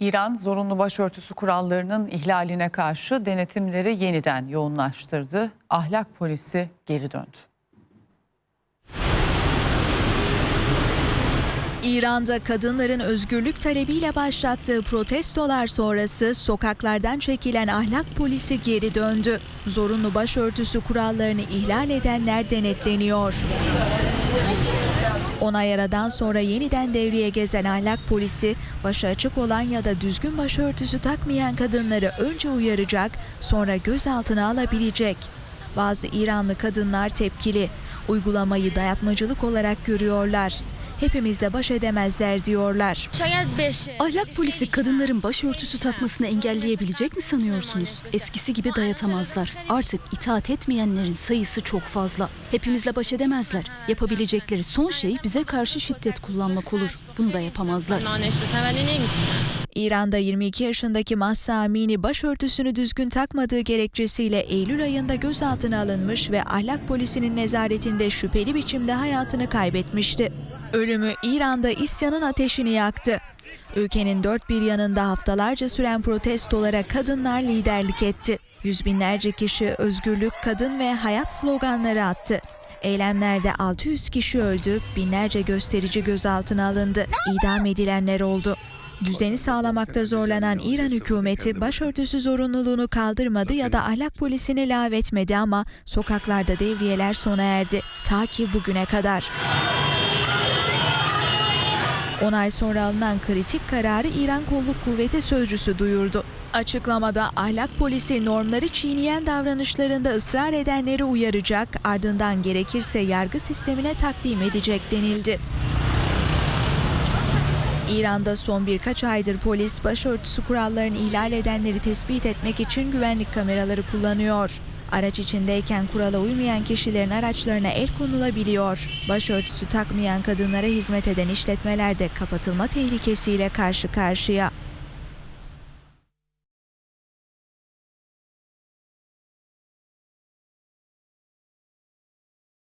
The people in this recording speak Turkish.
İran zorunlu başörtüsü kurallarının ihlaline karşı denetimleri yeniden yoğunlaştırdı. Ahlak polisi geri döndü. İran'da kadınların özgürlük talebiyle başlattığı protestolar sonrası sokaklardan çekilen ahlak polisi geri döndü. Zorunlu başörtüsü kurallarını ihlal edenler denetleniyor. Onay aradan sonra yeniden devreye gezen ahlak polisi, başı açık olan ya da düzgün başörtüsü takmayan kadınları önce uyaracak, sonra gözaltına alabilecek. Bazı İranlı kadınlar tepkili, uygulamayı dayatmacılık olarak görüyorlar hepimizle baş edemezler diyorlar. Ahlak polisi kadınların başörtüsü takmasını engelleyebilecek mi sanıyorsunuz? Eskisi gibi dayatamazlar. Artık itaat etmeyenlerin sayısı çok fazla. Hepimizle baş edemezler. Yapabilecekleri son şey bize karşı şiddet kullanmak olur. Bunu da yapamazlar. İran'da 22 yaşındaki Mahsa Amini başörtüsünü düzgün takmadığı gerekçesiyle Eylül ayında gözaltına alınmış ve ahlak polisinin nezaretinde şüpheli biçimde hayatını kaybetmişti. Ölümü İran'da isyanın ateşini yaktı. Ülkenin dört bir yanında haftalarca süren protestolara kadınlar liderlik etti. Yüz binlerce kişi özgürlük, kadın ve hayat sloganları attı. Eylemlerde 600 kişi öldü, binlerce gösterici gözaltına alındı. İdam edilenler oldu. Düzeni sağlamakta zorlanan İran hükümeti başörtüsü zorunluluğunu kaldırmadı ya da ahlak polisini lağvetmedi ama sokaklarda devriyeler sona erdi. Ta ki bugüne kadar. 10 ay sonra alınan kritik kararı İran Kolluk Kuvveti Sözcüsü duyurdu. Açıklamada ahlak polisi normları çiğneyen davranışlarında ısrar edenleri uyaracak, ardından gerekirse yargı sistemine takdim edecek denildi. İran'da son birkaç aydır polis başörtüsü kurallarını ihlal edenleri tespit etmek için güvenlik kameraları kullanıyor. Araç içindeyken kurala uymayan kişilerin araçlarına el konulabiliyor. Başörtüsü takmayan kadınlara hizmet eden işletmeler de kapatılma tehlikesiyle karşı karşıya.